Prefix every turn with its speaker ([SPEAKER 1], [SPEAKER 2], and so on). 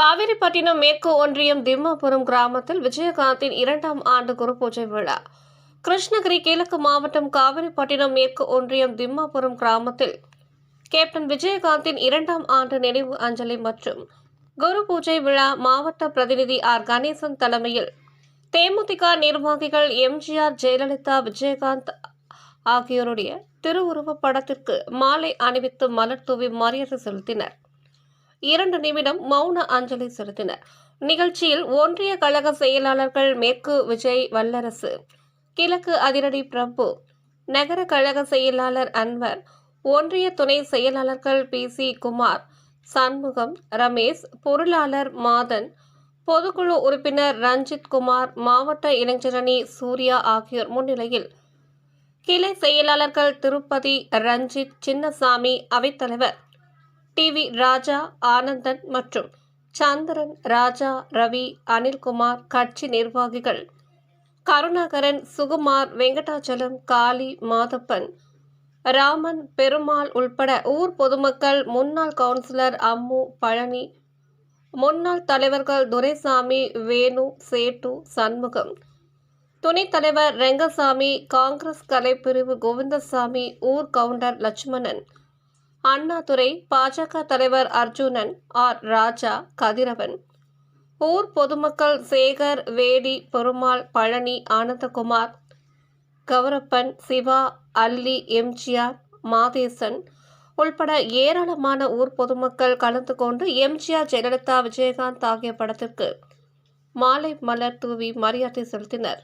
[SPEAKER 1] காவிரிப்பட்டினம் மேற்கு ஒன்றியம் திம்மாபுரம் கிராமத்தில் விஜயகாந்தின் இரண்டாம் ஆண்டு குருபூஜை விழா. கிருஷ்ணகிரி கிழக்கு மாவட்டம் காவிரிப்பட்டினம் மேற்கு ஒன்றியம் திம்மாபுரம் கிராமத்தில் கேப்டன் விஜயகாந்தின் இரண்டாம் ஆண்டு நினைவு அஞ்சலி மற்றும் குரு பூஜை விழா மாவட்ட பிரதிநிதி ஆர். கணேசன் தலைமையில் தேமுதிக நிர்வாகிகள் எம்ஜிஆர் ஜெயலலிதா விஜயகாந்த் ஆகியோருடைய திருவுருவப் படத்திற்கு மாலை அணிவித்து மலர் தூவி மரியாதை செலுத்தினர். இரண்டு நிமிடம் மௌன அஞ்சலி செலுத்தினர். நிகழ்ச்சியில் ஒன்றிய கழக செயலாளர்கள் மேற்கு விஜய் வல்லரசு கிழக்கு அதிரடி பிரபு நகர கழக செயலாளர் அன்வர் ஒன்றிய துணை செயலாளர்கள் பி. சி. குமார் சண்முகம் ரமேஷ் பொருளாளர் மாதன் பொதுக்குழு உறுப்பினர் ரஞ்சித் குமார் மாவட்ட இளைஞரணி சூர்யா ஆகியோர் முன்னிலையில் கிளை செயலாளர்கள் திருப்பதி ரஞ்சித் சின்னசாமி அவைத்தலைவர் டிவி ராஜா ஆனந்தன் மற்றும் சந்திரன் ராஜா ரவி அனில்குமார் கட்சி நிர்வாகிகள் கருணாகரன் சுகுமார் வெங்கடாச்சலம் காளி மாதப்பன் ராமன் பெருமாள் உள்பட ஊர் பொதுமக்கள் முன்னாள் கவுன்சிலர் அம்மு பழனி முன்னாள் தலைவர்கள் துரைசாமி வேணு சேட்டு சண்முகம் துணைத் தலைவர் ரெங்கசாமி காங்கிரஸ் கலைப்பிரிவு கோவிந்தசாமி ஊர் கவுண்டர் லட்சுமணன் அண்ணாதுரை பாஜக தலைவர் அர்ஜுனன் ஆர். ராஜா கதிரவன். ஊர் பொதுமக்கள் சேகர் வேடி பெருமாள் பழனி ஆனந்தகுமார் கௌரப்பன் சிவா அல்லி எம்ஜிஆர் மாதேசன் உள்பட ஏராளமான ஊர் பொதுமக்கள் கலந்து கொண்டு எம்ஜிஆர் ஜெயலலிதா விஜயகாந்த் ஆகிய படத்திற்கு மாலை மலர் தூவி மரியாதை செலுத்தினர்.